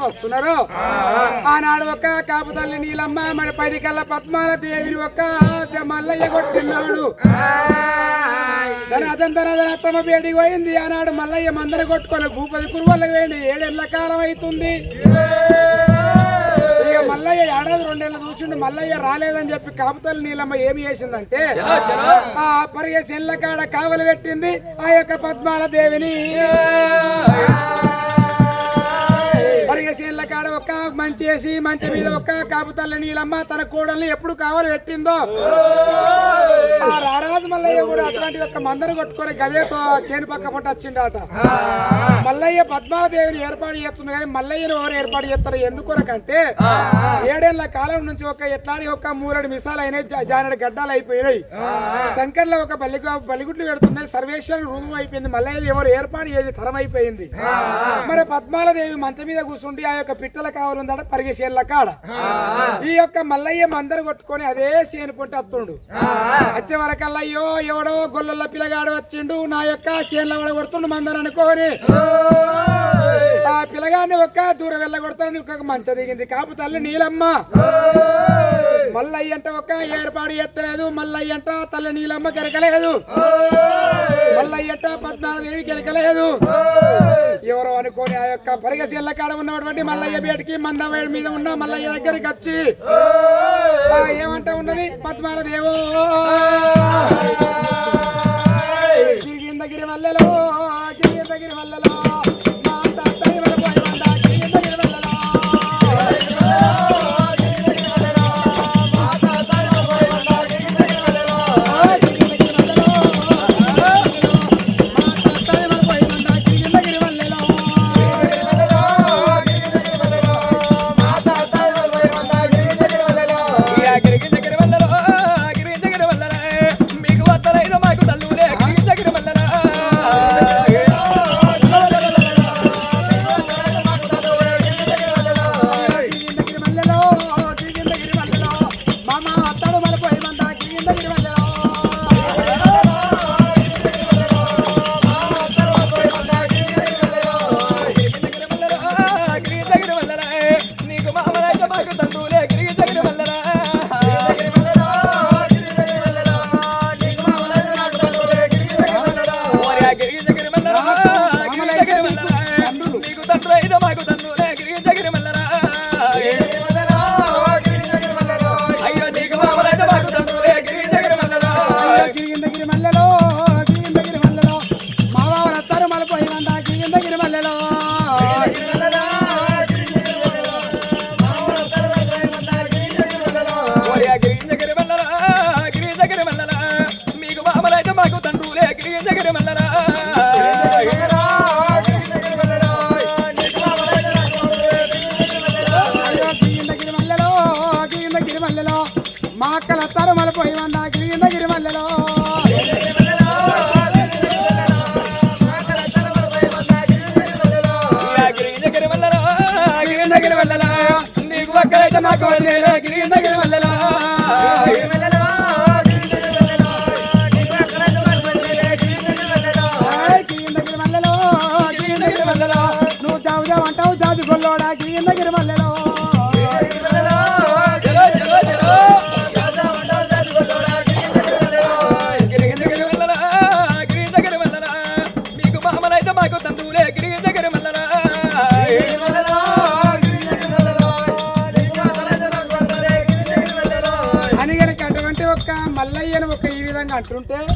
ఎప్పుడు వస్తున్నారు. ఆనాడు ఒక కాపుతల్లి నీలమ్మ మరి పది కళ్ళ పద్మాల దేవిని ఒక మల్లయ్య కొట్టినాడు. తన అత్తమ్మ బేటికి పోయింది. ఆనాడు మల్లయ్య మందర కొట్టుకొని భూపతి కురువలకు వేయండి ఏడేళ్ళ కాలం అవుతుంది. ఇక మల్లయ్య ఏడాది రెండేళ్ళు చూసిండు. మల్లయ్య రాలేదని చెప్పి కాపుతల్లి నీలమ్మ ఏమి చేసిందంటే ఆ పరిగెసి ఎల్ల కాడ కావలి పెట్టింది. ఆ యొక్క పద్మాల దేవిని పరిగెసి ఎల్ల కాడ ఒక్క మంచి వేసి మంచి మీద ఒక్క కాపుతల్లి నీలమ్మ తన కోడల్ని ఎప్పుడు కావాలి పెట్టిందో? ఆ రారాజు మల్లయ్య కూడా అట్లాంటి ఒక మందరు కొట్టుకొని గదేతో చేను పక్క పుట్ట వచ్చిండట. మల్లయ్య పద్మాదేవిని ఏర్పాటు చేస్తుంది కానీ మల్లయ్యను ఎవరు ఏర్పాటు చేస్తారు? ఎందుకొరకంటే ఏడేళ్ళ కాలం నుంచి ఒక ఎట్లాంటి ఒక మూరడు మిసాలు అయినాయి జానెడు గడ్డాలు అయిపోయినాయి. శంకర్లో ఒక బల్లి బలిగుట్లు పెడుతున్నాయి సర్వేశ్వర రూపం అయిపోయింది. మల్లయ్య ఎవరు ఏర్పాటు చేయని తరం అయిపోయింది మరి పద్మాలదేవి మంచం మీద కూర్చుండి ఆ యొక్క పిట్టల కావాలందట పరిగెసేళ్ళ కాడ. ఈ యొక్క మల్లయ్య మందరు కొట్టుకొని అదే చేను పొంటి వస్తుండు. వచ్చే వరకల్లా అయ్యో ఎవడో గొల్లల పిల్లగాడు వచ్చిండు. నా యొక్క చేనులో కూడా కొడుతుండు మందరు అనుకోని ఆ పిల్లగాడిని ఒక్క దూరం వెళ్ళ కొడతాను ఒక మంచ దిగింది. కాపు తల్లి నీలమ్మ. మల్లయ్య అంటే ఒక ఏర్పాటు ఎత్తలేదు మల్లయ్య అంట తల్లి నీలమ్మ కెరకలేదు మల్లయ్య అంట పద్నాలుగు కెరకలేదు ఎవరో అనుకోని ఆ యొక్క పరిగశీల కాడ ఉన్నటువంటి మల్లయ్య బేటికి మందవేడి మీద ఉన్న మల్లయ్య దగ్గరికి వచ్చి ఏమంటా ఉన్నది? పద్మాల దేవో గిరిగిందగిరి మల్లెలో నీకు ఒక్కరైతే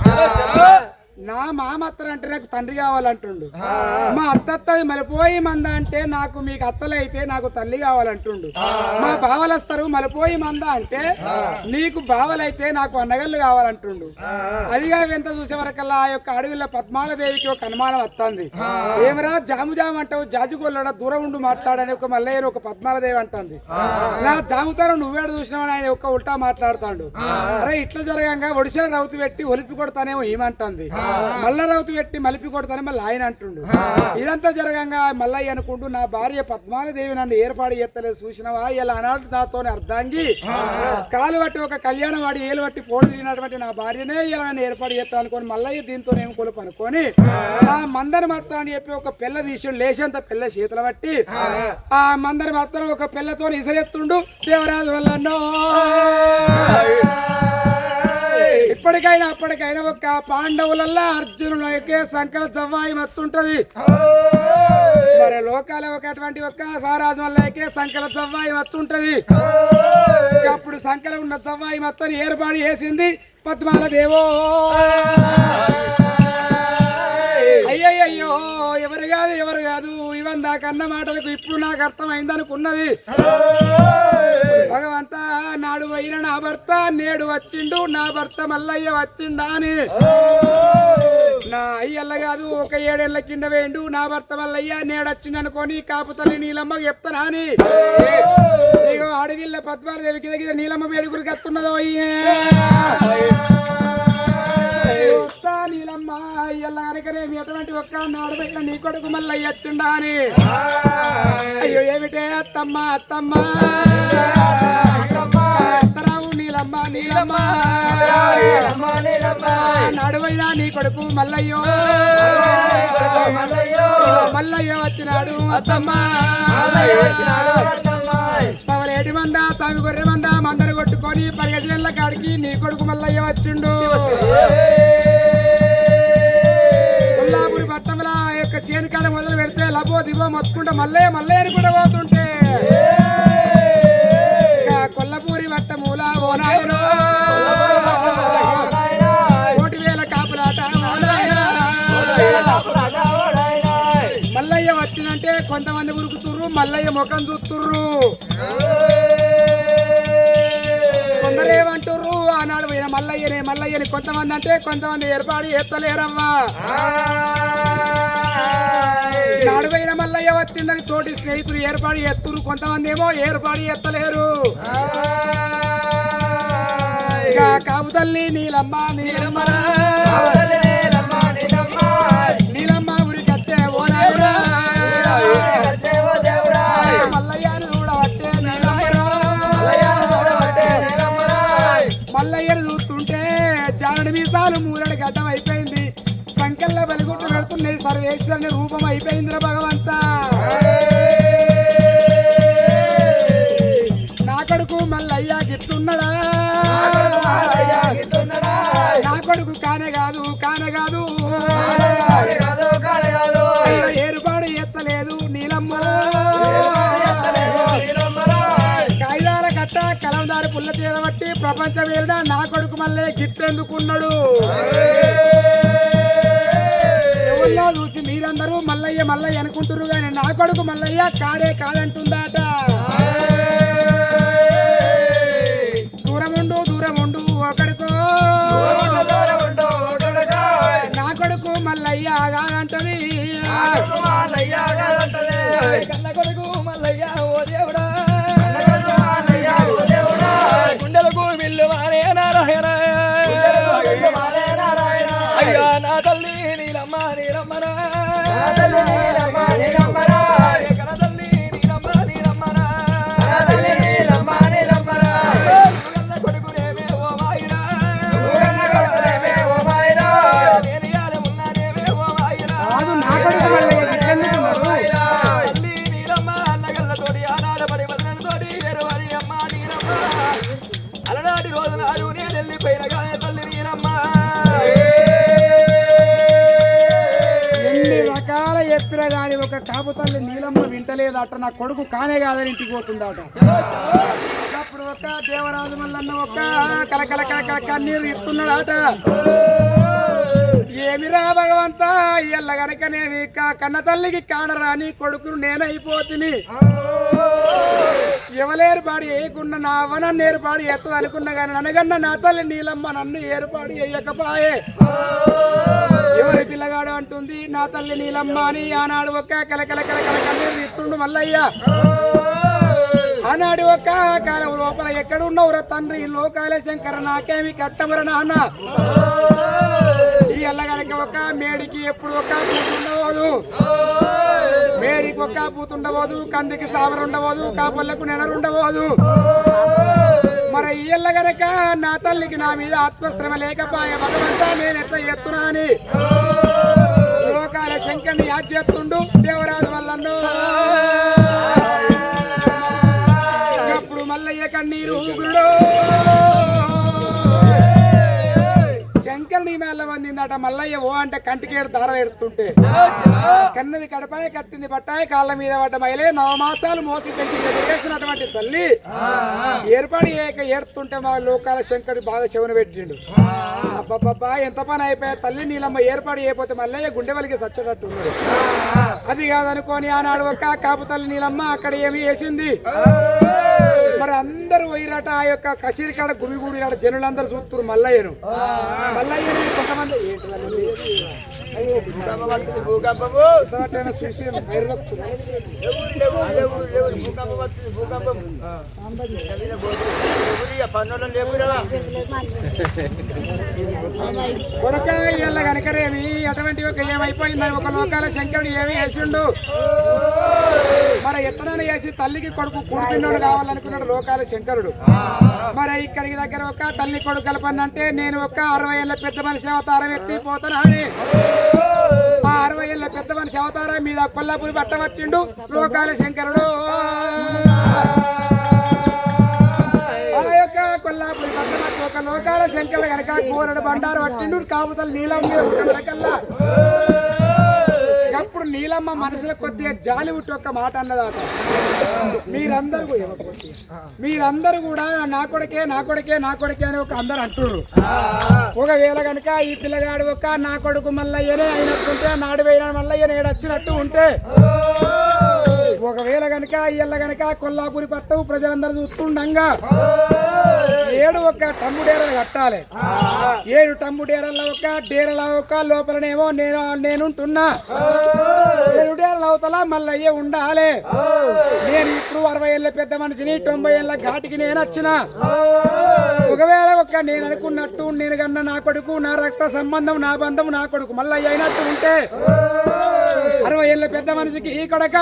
అంటుంటే జలో, జలో. నా మామ అత్తలు అంటే నాకు తండ్రి కావాలంటుండు. మా అత్తత్తది మలిపోయి మంద అంటే నాకు మీకు అత్తలు అయితే నాకు తల్లి కావాలంటుండు. మా బావలు వస్తారు మలిపోయి మంద అంటే నీకు బావలైతే నాకు అన్నగళ్ళు కావాలంటుండు. అదిగా ఎంత చూసే వరకల్లా ఆ యొక్క అడవిలో పద్మాలదేవికి ఒక అనుమానం వస్తుంది ఏమరా జాము జాము అంటావు? జాజుగోళ్ళ దూరం ఉండు మాట్లాడని ఒక మల్లయ్యని ఒక పద్మాలదేవి అంటుంది. నా జాముతాను నువ్వేడు చూసినావని ఆయన ఒక ఉల్టా మాట్లాడుతాడు. అరే ఇట్లా జరగంగా ఒడిశాల రౌతు పెట్టి ఒలిపి కొడతానేమో ఏమంటుంది మల్లరౌతు పెట్టి మలిపి కొడతానని మళ్ళీ ఆయన అంటుండు. ఇదంతా జరగంగా మల్లయ్య అనుకుంటూ నా భార్య పద్మావదేవి నన్ను ఏర్పాటు చేస్తలేదు. చూసినవా? ఇలా అన్నాడు నాతో అర్ధాంగి కాలు బట్టి ఒక కళ్యాణం వాడి ఏలు బట్టి పోడు తినటువంటి నా భార్యనే ఇలా నన్ను ఏర్పాటు చేస్తా అనుకోని మల్లయ్య దీంతో ఏం కొలుపు అనుకొని ఆ మందని మాత్రం అని చెప్పి ఒక పిల్ల తీసి లేచేంత పిల్ల చేతులు బట్టి ఆ మందని మాత్రం ఒక పిల్లతో ఇసరెత్తుండు. దేవరాజు వల్లన్నో. ఇప్పటికైనా అప్పటికైనా ఒక పాండవులల్లా అర్జునుడికే సంకల జవ్వాయి మచ్చుంటది. మరి లోకాల ఒకటువంటి ఒక అటువంటి వల్ల స్వరాజు వల్లకే సంకల జవ్వాయి మచ్చుంటది. అప్పుడు సంకల ఉన్న జవ్వాయి మొత్తం ఏర్పాటు చేసింది పద్మాల దేవో అయ్యయ్యో ఎవరు కాదు ఎవరు కాదు ఇవన్ దాకన్న మాటలకు ఇప్పుడు నాకు అర్థమైంది అనుకున్నది భగవంతా నాడు పోయిన నా భర్త నేడు వచ్చిండు నా భర్త మల్లయ్య వచ్చిండా అని. నా అయ్యల్ల కాదు ఒక ఏడేళ్ళ కింద వేయండు నా భర్త మల్లయ్య నేడు వచ్చిండు కాపుతల్లి నీలమ్మ చెప్తానా అని. ఇగో అడవిల్ల పద్మాదేవికి దగ్గర నీలమ్మ వేడుగురికి వస్తున్నదో నీలమ్మ అయ్యల్ల కనుకనే ఎటువంటి ఒక్క నాడు పెట్టిన నీ కొడుకు మల్లయ్య వచ్చిండా అని. అయ్యో ఏమిటే అత్తమ్మ అత్తమ్మ? నడువైనా నీ కొడుకు మల్లయ్యో మల్లయ్య వచ్చినాడు అత్తమ్మ పవలేటి మంద స్వామి గొర్రె మంద మందరు కొట్టుకొని పరిగెట్ల కాడికి నీ కొడుకు మల్లయ్య వచ్చిండు కొల్లాపురి యొక్క చేను మొదలు పెడితే లబో దిబో మొత్తుకుంటా మల్లయ్య మల్లయ్య అని కూడా పోతుంటే కొల్లపూరి ఓ నాయనో. కోటి వేల కాపులాట మల్లయ్య వచ్చిందంటే కొంతమంది ఉరుకుతుర్రు మల్లయ్య ముఖం చూస్తుర్రు. కొందరేమంటుర్రు ఆనాడు పోయిన మల్లయ్యనే మల్లయ్యని కొంతమంది అంటే కొంతమంది ఏర్పాటు చేస్తలేరమ్మా. నాడు మల్లయ్య వచ్చిందని తోటి స్నేహితులు ఏర్పాటు చేస్తున్నారు కొంతమంది ఏమో ఏర్పాటు చేస్తలేరు. ఇక కాపుతల్లి నీలమ్మ నీలమ్మ. నీలమ్మ ఉరికత్తే ఓ నాయనా. మల్లయ్యను చూడవట్టే నీలమ్మరా. మల్లయ్యను చూస్తుంటే జానుడి మీసాలు మూరడి గడ్డం అయిపోయింది సంకల్ల వెలుగుట్టు పెడుతున్నాయి సర్వేశ్వరుని రూపం అయిపోయిందిరా భగవంత నా కొడుకు కానే కాదు. కానే కాదు అయ్యో, ఏర్పాటు ఎత్తలేదు నీలమ్మ. కాగితాల కట్ట కలందారి పుల్ల చేదబట్టి ప్రపంచం ఏడా నా కొడుకు మళ్ళీ గిట్టెందుకున్నాడు ఎవరిలో చూసి మీరందరూ మల్లయ్య మల్లయ్య అనుకుంటున్నారు కానీ నా కొడుకు మల్లయ్య కాడే కాదంటుందాట. రోజు నాడు నేను వెళ్ళిపోయిన కానీ తల్లి నేనమ్మా. ఎన్ని రకాల ఎత్తున గాని ఒక కాపు తల్లి నీలమ్మ వింటలేదట. నా కొడుకు కానే కాదని ఇంటికి పోతుందట. అప్పుడు ఒక దేవరాజు మల్లన్న ఒక కలకల కలకల కన్నీరు ఇస్తున్నాడట. ఏమిరా భగవంత ఎల్ల గనకనేవి క- కన్న తల్లికి కానరాని కొడుకును నేనైపోతుని. ఎవలేరు పాడి వేయకుండా నా అవనాన్ని ఏర్పాటు చేస్తుంది అనుకున్నా కానీ ననగన్న నా తల్లి నీలమ్మ నన్ను ఏర్పాటు చేయకపాయే ఎవరి పిల్లగాడు అంటుంది నా తల్లి నీలమ్మ అని ఆనాడు ఒక్క కలకల కలకల కన్నీరు ఇస్తుండు మల్లయ్య. ఆనాడు ఒక్క కాలం లోపల ఎక్కడున్నవురా తండ్రి? లోకాల శంకర నాకేమి కట్టముర నాన్న? ఈ గనక ఒక మేడికి ఎప్పుడు ఒక పూతుండబోదు మేడికి ఒక పూతుండబోదు కందికి సావర ఉండబోదు కాపళ్ళకు నెనరుండబోదు మరి ఇయ్యల్ల గనక నా తల్లికి నా మీద ఆత్మశ్రమ లేకపాయ భగవంతా నేను ఎట్లా ఎత్తున్నా అని. లోకాల శంకర్ని యాద్ చేస్తుండు దేవరాజు వల్లను అప్పుడు మల్లయ్య కన్నీరు ఊగురుడు శంకరుని వందిందట మల్లయ్య ఓ అంటే కంటికేడు దార ఎడుతుంటే. కన్నది కడపాయ కట్టింది బట్టాయి కాళ్ళ మీద పడ్డ మైలే నవమాసాలు మోసి పెంచి చేసినటువంటి తల్లి. ఏర్పాటు చేయక ఏడుతుంటే మా లోకాల శంకరు బాగా శవన పెట్టిండు. అబ్బబ్బబ్బా ఎంత పని అయిపోయా తల్లి నీలమ్మ ఏర్పాటు చేయకపోతే మల్లయ్య గుండె వలికి సచ్చేటట్టు అది కాదనుకోని ఆనాడు ఒక కాపు తల్లి నీలమ్మ అక్కడ ఏమి వేసింది. మరి అందరూ పోయిరట ఆ యొక్క కసిరి కాడ గుమిగూడి కాడ జనులందరూ చూస్తున్నారు మల్లయ్యను. మల్లయ్యని కొంతమంది చూసి. భూకంపం వస్తుంది పన్నులు లేవు ఇళ్ళ అటువంటి ఒక ఏమైపోయిందని ఒక లోకాల శంకరుడు ఏమి వేసిండు? మరి ఎత్తనాన్ని వేసి తల్లికి కొడుకు కుడిపిన్నోడు కావాలనుకున్నాడు లోకాల శంకరుడు. మరి ఇక్కడికి దగ్గర ఒక తల్లి కొడుకు కలపనంటే నేను ఒక అరవై ఏళ్ళ పెద్ద మనిషి అవతారం ఎత్తి పోతాను అని. ఆ అరవై ఏళ్ళ పెద్ద మనిషి అవతారం మీద కొల్లాపురి పట్టవచ్చిండు లోకాల శంకరుడు. ఒక లోకాల శంకరుడు కనుక కూరడు బండారు పట్టిండు కాపుతలు నీలమ్మ మీద అప్పుడు నీలమ్మ మనసులో కొద్దిగా జాలి ఉట్టి ఒక్క మాట అన్నదాట. మీరందరూ కూడా- మీరందరూ కూడా నా కొడుకే నా కొడుకే నా కొడుకే అని ఒక అందరు అంటుర్రు. ఒకవేళ కనుక ఈ పిల్లగాడు ఒక నా కొడుకు మల్లయ్యనే అయినట్టుంటే నాడు వేయడం మల్లయ్య వచ్చినట్టు ఉంటే ఒకవేళ గనక ఇయ్యల్ల గనక కొల్లాపురి పట్టవు ప్రజలందరూ చూస్తుండగా. ఏడు ఒక టమ్ము డేరలు కట్టాలి. ఏడు టమ్ము డేరల ఒక డేరల ఒక లోపలనేమో నేను నేనుంటున్నా. ఏడు డేరల అవతల మళ్ళయ్యే ఉండాలి. నేను ఇప్పుడు అరవై ఏళ్ళ పెద్ద మనిషిని తొంభై ఏళ్ళ ఘాటికి నేను వచ్చిన. ఒకవేళ ఒక నేను అనుకున్నట్టు నేను కన్నా నా కొడుకు నా రక్త సంబంధం నా బంధం నా కొడుకు మళ్ళీ అయినట్టు ఉంటే అరవై ఏళ్ళ పెద్ద మనిషికి ఈ కొడక.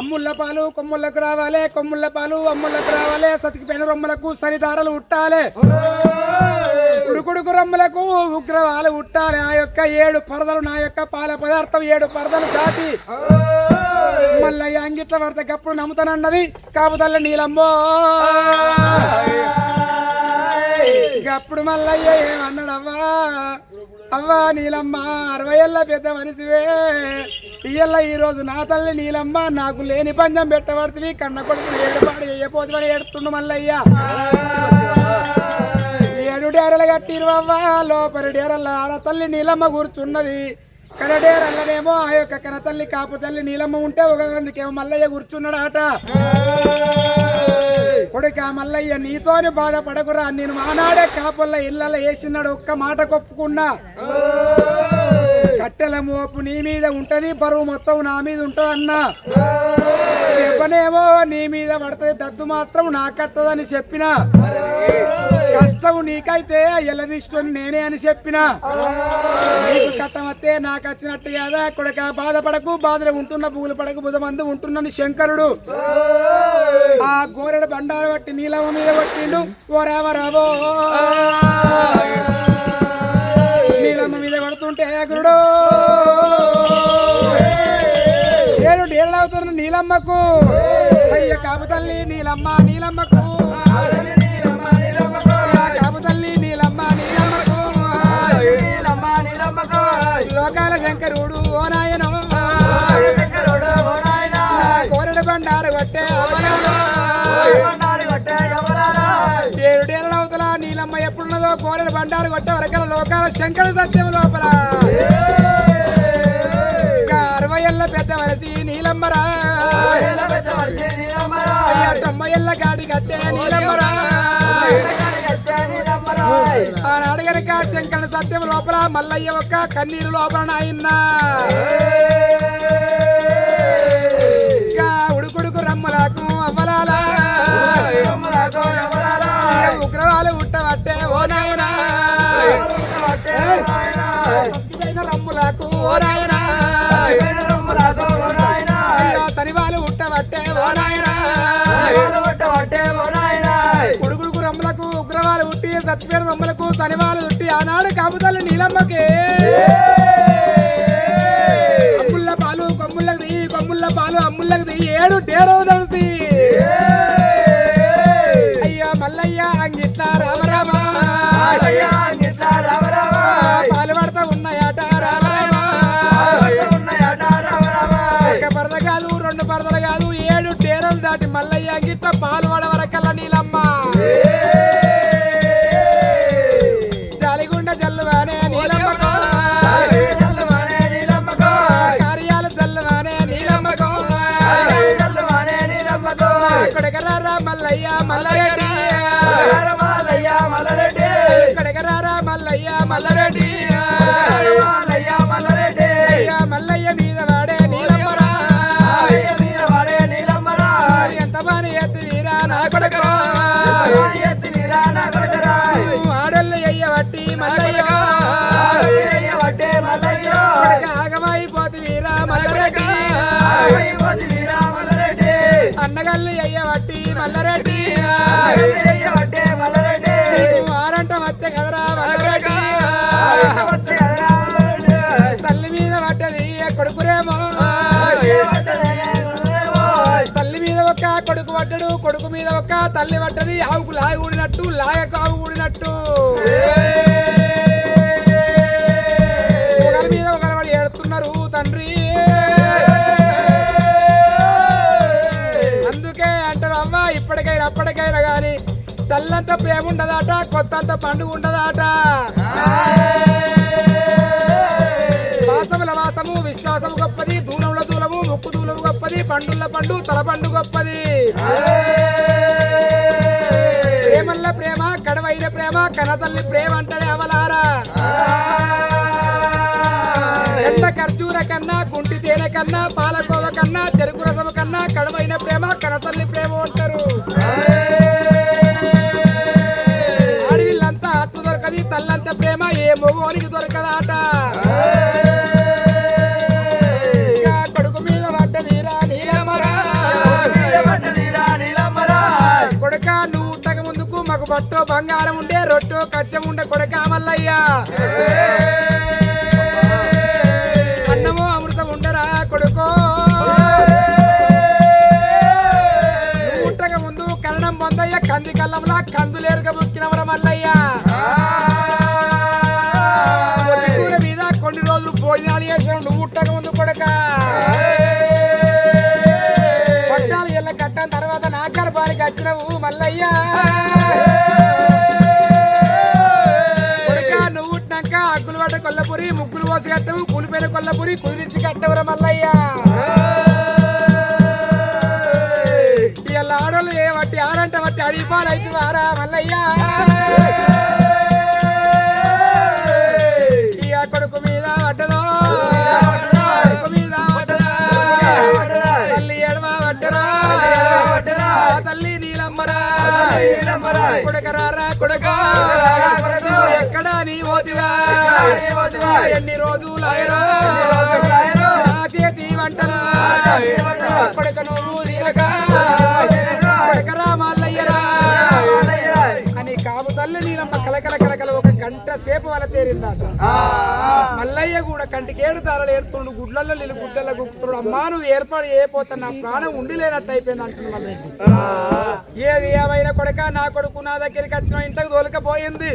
అమ్ముళ్ళ పాలు కొమ్ముళ్ళకు రావాలి కొమ్ముళ్ళ పాలు అమ్ముళ్ళకు రావాలి సతికి పెను రొమ్ములకు సరిదారలు ఉట్టాలి. ఉడుకుడుకు రొమ్ములకు ఉగ్రవాలు ఉట్టాలి. ఆ యొక్క ఏడు పరదలు నా యొక్క పాల పదార్థం ఏడు పరదలు దాటి మళ్ళీ అంగిట్ల పడతకప్పుడు అప్పుడు నమ్ముతానన్నది కాపుతల్ల నీలమ్మో. అప్పుడు మల్లయ్య ఏమన్నాడవ్వా? అవ్వ నీలమ్మ అరవై ఏళ్ళ పెద్ద మనిషివే. ఇయ్యల్ల ఈ రోజు నా తల్లి నీలమ్మ నాకు లేని పంజం పెట్టబడుతుంది కన్న కొడుకు ఏడుపాడు చేయపోతుందని ఏడుతుండు మల్లయ్య. ఏడు డేరలు కట్టిరు అవ్వా లోపలి డేరల్ల ఆర తల్లి నీలమ్మ కూర్చున్నది. కడ డేరల్లనేమో ఆ యొక్క కన తల్లి కాపు తల్లి నీలమ్మ ఉంటే ఒక అందుకేమో మల్లయ్య కూర్చున్నాడట. కొడుక మల్లయ్య నీతోని బాధపడకురా. నేను మానాడే కాపల్లా ఇళ్ళ వేసినాడు ఒక్క మాట కొప్పుకున్నా. కట్టెల మోపు నీ మీద ఉంటది బరువు మొత్తం నా మీద ఉంటది అన్నా. చెప్పనేమో నీ మీద పడుతుంది దద్దు మాత్రం నాకత్తదని చెప్పిన. కష్టం నీకైతే ఎల్లదిష్టం నేనే అని చెప్పిన. నీకు కట్టమత్తే నాకు వచ్చినట్టు కదా కొడక బాధపడకు బాధలు ఉంటున్న పూలు పడకు బుధమందు ఉంటున్నని శంకరుడు. ఆ గోరెడు బండారు బట్టి నీలవ మీద పట్టిండు ఓ రామ. నీలమ్మకు. అయ్య కాపుతల్లి నీలమ్మ నీలమ్మకు. కాపు తల్లి నీలమ్మ నీలమ్మకు. లోకాల శంకరుడు ఓ నాయనో. కోరడు బండారు కొట్టే అమలాలో. నీలమ్మ ఎప్పుడున్నదో కోరడు బండారు కొట్టే వరకల లోకాల శంకరు సత్యం లోపల. అమ్మ ఎల్ల గాడికి వచ్చే నీలమ్మరా ఆనాడు గనక సత్యం లోపల మల్లయ్య ఒక్క కన్నీరు లోపల నాయన్నా ఉడుకుడుకు రమ్మలాకు అమ్మలాలా ఉగ్రవాలు ఉట్టబట్టే ఓ నాయనా రమ్ములకు ఓ నాయనా కొడుకుడుకు రొమ్ములకు ఉగ్రవాలు ఉట్టి సత్యపేట రొమ్ములకు తనివాలు ఉట్టి ఆనాడు కాపుతల్లి నీలమ్మకి. అమ్ముళ్ళ పాలు కొమ్ముళ్ళకి దియ్యి కొమ్ముళ్ళ పాలు అమ్ముళ్ళకి దియ్యి ఏడు డేరో మల్లయ్య మల్లారెడ్డి. కొడకరారా మల్లయ్య మల్లారెడ్డి. కొడుకు మీద ఒక తల్లి పడ్డది. ఆవుకు లాగి ఊడినట్టు లాగకు ఆవు ఊడినట్టు. ఒకరి మీద ఒకరు వాడు ఏడుతున్నారు తండ్రి. అందుకే అంటారు అమ్మ ఇప్పటికైనా అప్పటికైనా గాని తల్లంత ప్రేమ ఉండదాట కొత్తంత పండుగ ఉండదాట. పండుల పండు తల పండు గొప్పది. ప్రేమల్ల ప్రేమ కడవైన ప్రేమ కనతల్లి ప్రేమ అంటది అవలారా. ఎండ ఖర్జూర కన్నా గుంటి తేనె కన్నా పాలకోవ కన్నా చెరుకు రసం కన్నా కడవైన ప్రేమ కనతల్లి ప్రేమ అంటారు. బట్టో బంగారం ఉండే రొట్టో కచ్చం ఉండే కొడక మల్లయ్యా. అన్నమో అమృతం ఉండరా కొడుకో? నువ్వు ముందు కరణం పొందయ్య కంది కల్లంలా కందులేరుగా కట్టవు కూలిపోయిన కొల్లపురి కుదిరించి కట్టవరా మల్లయ్య. ఇలా ఆడోళ్ళు ఏ వట్టి ఆరంట వట్టి అడిపాలు అయితే వారా మల్లయ్య. ఎన్ని రోజులు చేతి వంటరా కొడక నువ్వు అని తల్లి నీలమ్మ కలకల కలకల ఒక గంట సేపు వాళ్ళ తేరిందట. మల్లయ్య కూడా కంటికి ఏడు తారలు ఏడుతుండు గుడ్లలో నీళ్ళు గుడ్డల్లో గుక్కుతుడు అమ్మా నువ్వు ఏర్పాటు చేయపోతా నా ప్రాణం ఉండి లేనట్టు అయిపోయింది అంటుంది మల్లయ్య. ఏది ఏమైనా కొడక నా కొడుకు నా దగ్గరికి వచ్చిన ఇంటికి దోలకపోయింది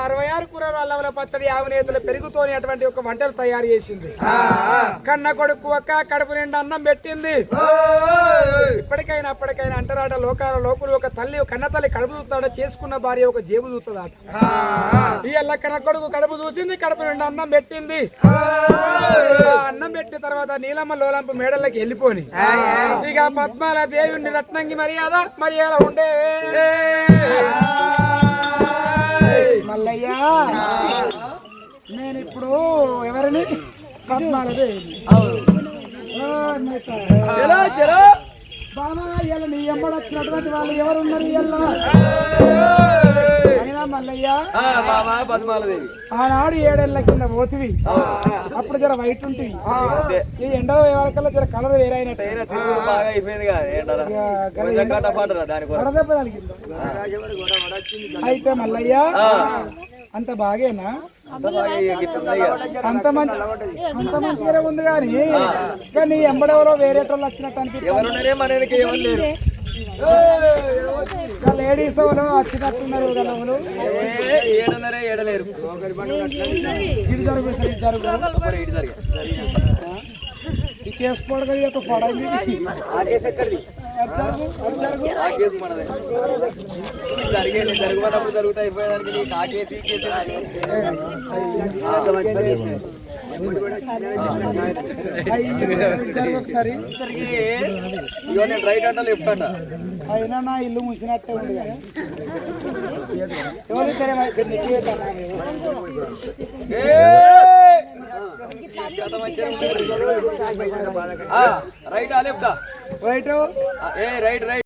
అరవై ఆరు కూర వాళ్ళ పచ్చడి యాభై నేతలు పెరుగుతోని అటువంటి ఒక వంటలు తయారు చేసింది. కన్న కొడుకు ఒక్క కడుపు నిండా అన్నం పెట్టింది. ఇప్పటికైనా అప్పటికైనా అంటరాట లోకాల లోకులు ఒక తల్లి కన్న తల్లి కడుపు చూస్తాడ? చేసుకున్న భార్య ఒక జేబు చూస్తుందట. ఇవాళ కన్న కొడుకు కడుపు చూసింది కడుపు నిండా అన్నం పెట్టింది. అన్నం పెట్టిన తర్వాత నీలమ్మ లోలంపు మేడలకి వెళ్ళిపోని. ఇక పద్మాల దేవుని రత్నంగి మర్యాద మర్యాద ఉండే. మల్లయ్య. నేను ఇప్పుడు ఎవరిని? చలో బామా ఇవాళ నీ ఎమ్మడు వచ్చినటువంటి వాళ్ళు ఎవరున్నారు అయినా మల్లయ్య ఆనాడు ఏడేళ్ళ కింద పోతివి. అప్పుడు జర వైట్ ఉంటుంది. ఈ ఎండలో జర కలర్ వేరే అయితే మల్లయ్య అంత బాగేనా? అంత మంచి అంత మంచిగానే ఉంది? కానీ కానీ ఎంబడెవరో వేరే వాళ్ళు వచ్చినట్టు అనిపిస్తుంది. లేడీస్ వచ్చినట్టున్నారు కదా ఎవరు ఏ, ఏడలేరు ఇది జరుగు ఇది జరుగు ఈ కేసు జరిగేది జరుగుతున్నప్పుడు అయిపోయేదానికి ఆ కేసు ఈ కేసు రైట్ అంట లెఫ్ట్ అంట అయినా నా ఇల్లు ముంచినట్టే ఉంది? రైట్ ఆ లెఫ్ట్ రైట్ ఏ రైట్ రైట్.